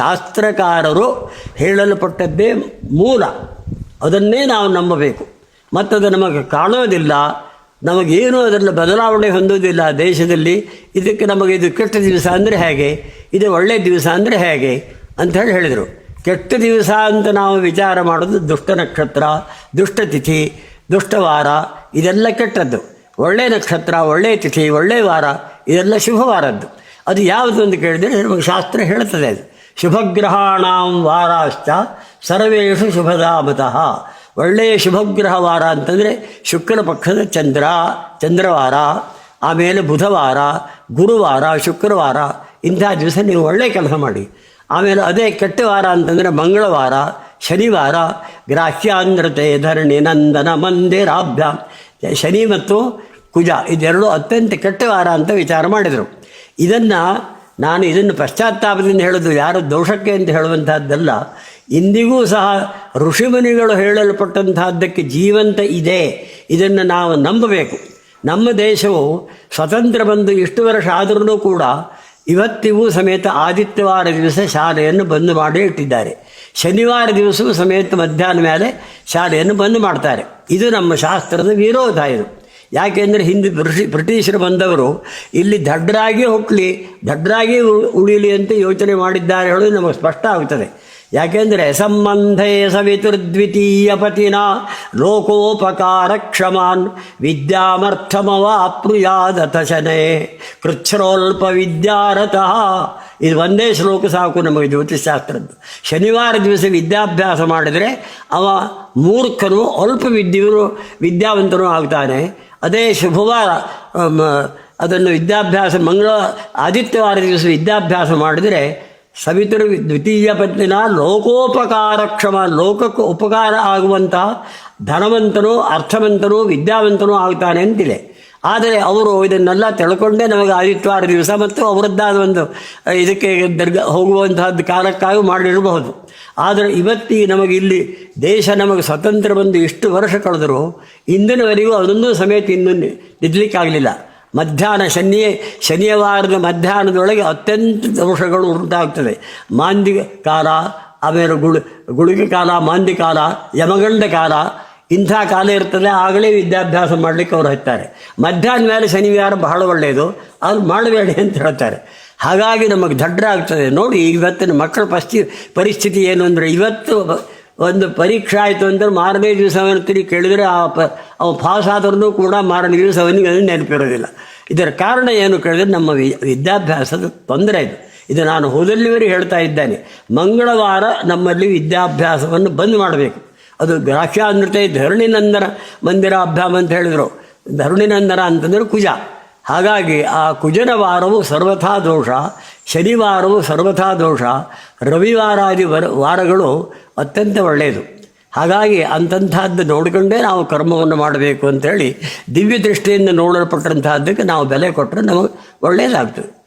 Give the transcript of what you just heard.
ಶಾಸ್ತ್ರಕಾರರು ಹೇಳಲ್ಪಟ್ಟದ್ದೇ ಮೂಲ. ಅದನ್ನೇ ನಾವು ನಂಬಬೇಕು. ಮತ್ತದು ನಮಗೆ ಕಾಣೋದಿಲ್ಲ, ನಮಗೇನು ಅದರಲ್ಲಿ ಬದಲಾವಣೆ ಹೊಂದೋದಿಲ್ಲ ದೇಶದಲ್ಲಿ. ಇದಕ್ಕೆ ನಮಗೆ ಇದು ಕೆಟ್ಟ ದಿವಸ ಅಂದರೆ ಹೇಗೆ? ಇದು ಒಳ್ಳೆಯ ದಿವಸ ಅಂದರೆ ಹೇಗೆ? ಅಂತ ಹೇಳಿ ಹೇಳಿದರು. ಕೆಟ್ಟ ದಿವಸ ಅಂತ ನಾವು ವಿಚಾರ ಮಾಡೋದು ದುಷ್ಟ ನಕ್ಷತ್ರ, ದುಷ್ಟ ತಿಥಿ ದುಷ್ಟವಾರ ಇದೆಲ್ಲ ಕೆಟ್ಟದ್ದು. ಒಳ್ಳೆಯ ನಕ್ಷತ್ರ ಒಳ್ಳೆಯ ತಿಥಿ ಒಳ್ಳೆಯ ವಾರ, ಇದೆಲ್ಲ ಶುಭವಾರದ್ದು. ಅದು ಯಾವುದು ಅಂತ ಕೇಳಿದರೆ ನಮಗೆ ಶಾಸ್ತ್ರ ಹೇಳ್ತದೆ ಅದು. ಶುಭಗ್ರಹಾಣಾಂ ವಾರಾಶ್ಚ ಸರ್ವೇಷು ಶುಭದಾಮತಃ. ಒಳ್ಳೆಯ ಶುಭಗ್ರಹ ವಾರ ಅಂತಂದರೆ ಶುಕ್ರ ಪಕ್ಷದ ಚಂದ್ರ, ಚಂದ್ರವಾರ, ಆಮೇಲೆ ಬುಧವಾರ, ಗುರುವಾರ, ಶುಕ್ರವಾರ, ಇಂಥ ದಿವಸ ನೀವು ಒಳ್ಳೆಯ ಕೆಲಸ ಮಾಡಿ. ಆಮೇಲೆ ಅದೇ ಕೆಟ್ಟ ವಾರ ಅಂತಂದರೆ ಮಂಗಳವಾರ, ಶನಿವಾರ ಗ್ರಾಹ್ಯಾಂಧ್ರತೆ ಧರಣಿ ನಂದನ ಮಂದಿರಾಭ್ಯ, ಶನಿ ಮತ್ತು ಕುಜ, ಇದೆರಡು ಅತ್ಯಂತ ಕೆಟ್ಟ ವಾರ ಅಂತ ವಿಚಾರ ಮಾಡಿದರು. ಇದನ್ನು ನಾನು ಇದನ್ನು ಪಶ್ಚಾತ್ತಾಪದಿಂದ ಹೇಳೋದು ಯಾರು ದೋಷಕ್ಕೆ ಅಂತ ಹೇಳುವಂಥದ್ದಲ್ಲ ಇಂದಿಗೂ ಸಹ ಋಷಿಮುನಿಗಳು ಹೇಳಲ್ಪಟ್ಟಂತಹದ್ದಕ್ಕೆ ಜೀವಂತ ಇದೆ. ಇದನ್ನು ನಾವು ನಂಬಬೇಕು. ನಮ್ಮ ದೇಶವು ಸ್ವತಂತ್ರ ಬಂದು ಇಷ್ಟು ವರ್ಷ ಆದರೂ ಕೂಡ ಇವತ್ತಿಗೂ ಸಮೇತ ಆದಿತ್ಯವಾರ ದಿವಸ ಶಾಲೆಯನ್ನು ಬಂದ್ ಮಾಡಿ ಇಟ್ಟಿದ್ದಾರೆ. ಶನಿವಾರ ದಿವಸವೂ ಸಮೇತ ಮಧ್ಯಾಹ್ನ ಮೇಲೆ ಶಾಲೆಯನ್ನು ಬಂದ್ ಮಾಡ್ತಾರೆ. ಇದು ನಮ್ಮ ಶಾಸ್ತ್ರದ ವಿರೋಧ ಇದು. ಯಾಕೆಂದರೆ ಹಿಂದೆ ಬ್ರಿಟಿ ಬ್ರಿಟಿಷರು ಬಂದವರು, ಇಲ್ಲಿ ದಡ್ಡರಾಗಿ ಹುಟ್ಟಲಿ ದಡ್ಡರಾಗಿ ಉ- ಉಳಿಯಲಿ ಅಂತ ಯೋಚನೆ ಮಾಡಿದ್ದಾರೆ ಹೇಳೋದು ನಮಗೆ ಸ್ಪಷ್ಟ ಆಗುತ್ತದೆ ಯಾಕೆಂದರೆ ಸಂಬಂಧೇ ಸವಿತುರ್ದ್ವಿತೀಯ ಪತಿನ ಲೋಕೋಪಕಾರ ಕ್ಷಮಾನ್ ವಿದ್ಯಾಮರ್ಥಮವಾಪ್ನುಯಾದತ ಶನೇ ಕೃಚ್ಛ್ರೋಲ್ಪ ವಿದ್ಯಾರತಃ ಇದು ಒಂದೇ ಶ್ಲೋಕ ಸಾಕು ನಮಗೆ ಜ್ಯೋತಿಷಾಸ್ತ್ರದ್ದು ಶನಿವಾರ ದಿವಸ ವಿದ್ಯಾಭ್ಯಾಸ ಮಾಡಿದರೆ ಅವ ಮೂರ್ಖನು ಅಲ್ಪ ವಿದ್ಯರು ವಿದ್ಯಾವಂತನು ಆಗ್ತಾನೆ. ಅದೇ ಶುಭವಾರ ಅದನ್ನು ವಿದ್ಯಾಭ್ಯಾಸ, ಮಂಗಳ, ಆದಿತ್ಯವಾರ ದಿವಸ ವಿದ್ಯಾಭ್ಯಾಸ ಮಾಡಿದರೆ ಸವಿತರು ದ್ವಿತೀಯ ಪತ್ನಿನ ಲೋಕೋಪಕಾರ ಕ್ಷಮ, ಲೋಕಕ್ಕೆ ಉಪಕಾರ ಆಗುವಂತಹ ಧನವಂತನೂ, ಅರ್ಥವಂತನೂ, ವಿದ್ಯಾವಂತನೂ ಆಗ್ತಾನೆ ಅಂತಿದೆ. ಆದರೆ ಅವರು ಇದನ್ನೆಲ್ಲ ತಿಳ್ಕೊಂಡೇ ನಮಗೆ ಆದಿತ್ಯವಾರ ದಿವಸ ಮತ್ತು ಅವರದ್ದಾದ ಒಂದು ಇದಕ್ಕೆ ದರ್ಗ ಹೋಗುವಂತಹದ್ದು ಕಾಲಕ್ಕಾಗಿ ಮಾಡಿರಬಹುದು. ಆದರೆ ಇವತ್ತಿ ನಮಗೆ ಇಲ್ಲಿ ದೇಶ ನಮಗೆ ಸ್ವತಂತ್ರ ಬಂದು ಇಷ್ಟು ವರ್ಷ ಕಳೆದರೂ ಇಂದಿನವರೆಗೂ ಅದೊಂದು ಸಮೇತ ಇನ್ನೂ ನಿಲ್ಲಲಿಕ್ಕಾಗಲಿಲ್ಲ ಮಧ್ಯಾಹ್ನ ಶನಿ ಶನಿವಾರದ ಮಧ್ಯಾಹ್ನದೊಳಗೆ ಅತ್ಯಂತ ದೋಷಗಳು ಉಂಟಾಗ್ತದೆ ಮಾಂದಿ ಕಾಲ ಆಮೇಲೆ ಗುಳು, ಗುಳಿಗೆ ಕಾಲ, ಮಾಂದಿ ಕಾಲ, ಯಮಗಂಡ ಕಾಲ ಇಂಥ ಕಾಲ ಇರ್ತದೆ, ಆಗಲೇ ವಿದ್ಯಾಭ್ಯಾಸ ಮಾಡಲಿಕ್ಕೆ ಅವ್ರು ಹತ್ತಾರೆ ಮಧ್ಯಾಹ್ನ ಮೇಲೆ ಶನಿವಾರ ಬಹಳ ಒಳ್ಳೆಯದು ಅದು ಮಾಡಬೇಡಿ ಅಂತ ಹೇಳ್ತಾರೆ. ಹಾಗಾಗಿ ನಮಗೆ ದಡ್ಡ ಆಗ್ತದೆ ನೋಡಿ, ಇವತ್ತಿನ ಮಕ್ಕಳ ಪಸ್ಥಿ ಪರಿಸ್ಥಿತಿ ಏನು ಅಂದರೆ, ಇವತ್ತು ಒಂದು ಪರೀಕ್ಷೆ ಆಯಿತು ಅಂದರೆ ಮಾರನೇ ದಿವಸ ತಿರುಗಿ ಕೇಳಿದರೆ ಆ ಪ, ಅವು ಪಾಸ್ ಆದ್ರೂ ಕೂಡ ಮಾರನೇ ದಿವಸ ಅವನಿಗೆ ಅದು ನೆನಪಿರೋದಿಲ್ಲ. ಇದರ ಕಾರಣ ಏನು ಕೇಳಿದ್ರೆ, ನಮ್ಮ ವಿದ್ಯಾಭ್ಯಾಸದ ತೊಂದರೆ ಇದು. ಇದು ನಾನು ಹೋದಲ್ಲಿವರೆಗೆ ಹೇಳ್ತಾ ಇದ್ದೇನೆ. ಮಂಗಳವಾರ ನಮ್ಮಲ್ಲಿ ವಿದ್ಯಾಭ್ಯಾಸವನ್ನು ಬಂದ್ ಮಾಡಬೇಕು. ಅದು ಗ್ರಾಹ್ಯಾನೃತೆ ಧರಣಿನಂದನ ಮಂದಿರಾಭ್ಯಾಮ ಅಂತ ಹೇಳಿದರು. ಧರಣಿನಂದನ ಅಂತಂದರೆ ಕುಜ. ಹಾಗಾಗಿ ಆ ಕುಜನ ವಾರವು ಸರ್ವಥಾ ದೋಷ, ಶನಿವಾರವು ಸರ್ವಥಾ ದೋಷ, ರವಿವಾರಾದಿ ವರ ವಾರಗಳು ಅತ್ಯಂತ ಒಳ್ಳೆಯದು. ಹಾಗಾಗಿ ಅಂತಂಥದ್ದು ನೋಡಿಕೊಂಡೇ ನಾವು ಕರ್ಮವನ್ನು ಮಾಡಬೇಕು ಅಂತೇಳಿ ದಿವ್ಯ ದೃಷ್ಟಿಯಿಂದ ನೋಡಲ್ಪಟ್ಟಂತಹದ್ದಕ್ಕೆ ನಾವು ಬೆಲೆ ಕೊಟ್ಟರೆ ನಮಗೆ ಒಳ್ಳೆಯದಾಗ್ತದೆ.